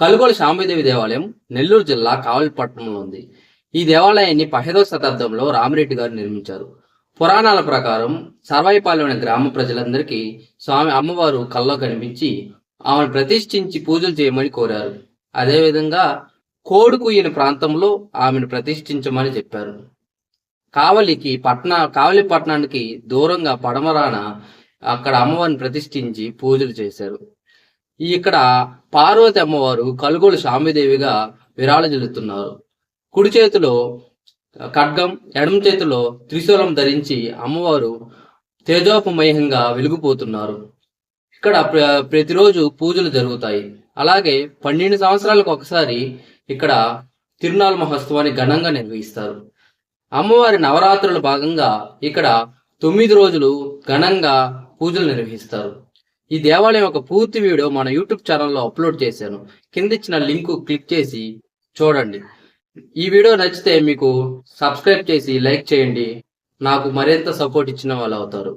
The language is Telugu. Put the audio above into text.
కలుగోలు శాంబిదేవి దేవాలయం నెల్లూరు జిల్లా కావలిపట్నంలో ఉంది. ఈ దేవాలయాన్ని పదిహేదవ శతాబ్దంలో రామిరెడ్డి గారు నిర్మించారు. పురాణాల ప్రకారం సర్వాయిపాలెం అనే గ్రామ ప్రజలందరికీ స్వామి అమ్మవారు కల్లో కనిపించి ఆమెను ప్రతిష్ఠించి పూజలు చేయమని కోరారు. అదేవిధంగా కోడుకుయ్యని ప్రాంతంలో ఆమెను ప్రతిష్ఠించమని చెప్పారు. కావలికి పట్న కావలి పట్టణానికి దూరంగా పడమరాన అక్కడ అమ్మవారిని ప్రతిష్ఠించి పూజలు చేశారు. ఇక్కడ పార్వతి అమ్మవారు కలుగోలు శాంబదేవిగా విరాళజల్లుతున్నారు కుడి చేతిలో ఖడ్గం ఎడమ చేతిలో త్రిశూలం ధరించి అమ్మవారు తేజోపమయంగా వెలిగిపోతున్నారు. ఇక్కడ ప్ర- ప్రతిరోజు పూజలు జరుగుతాయి. అలాగే పన్నెండు సంవత్సరాలకు ఒకసారి ఇక్కడ తిరునాల మహోత్సవాన్ని ఘనంగా నిర్వహిస్తారు. అమ్మవారి నవరాత్రుల భాగంగా ఇక్కడ తొమ్మిది రోజులు ఘనంగా పూజలు నిర్వహిస్తారు. ఈ దేవాలయం యొక్క పూర్తి వీడియో మన యూట్యూబ్ ఛానల్లో అప్లోడ్ చేశాను. కింద ఇచ్చిన లింక్ క్లిక్ చేసి చూడండి. ఈ వీడియో నచ్చితే మీకు సబ్స్క్రైబ్ చేసి లైక్ చేయండి. నాకు మరింత సపోర్ట్ ఇచ్చిన వాళ్ళు అవుతారు.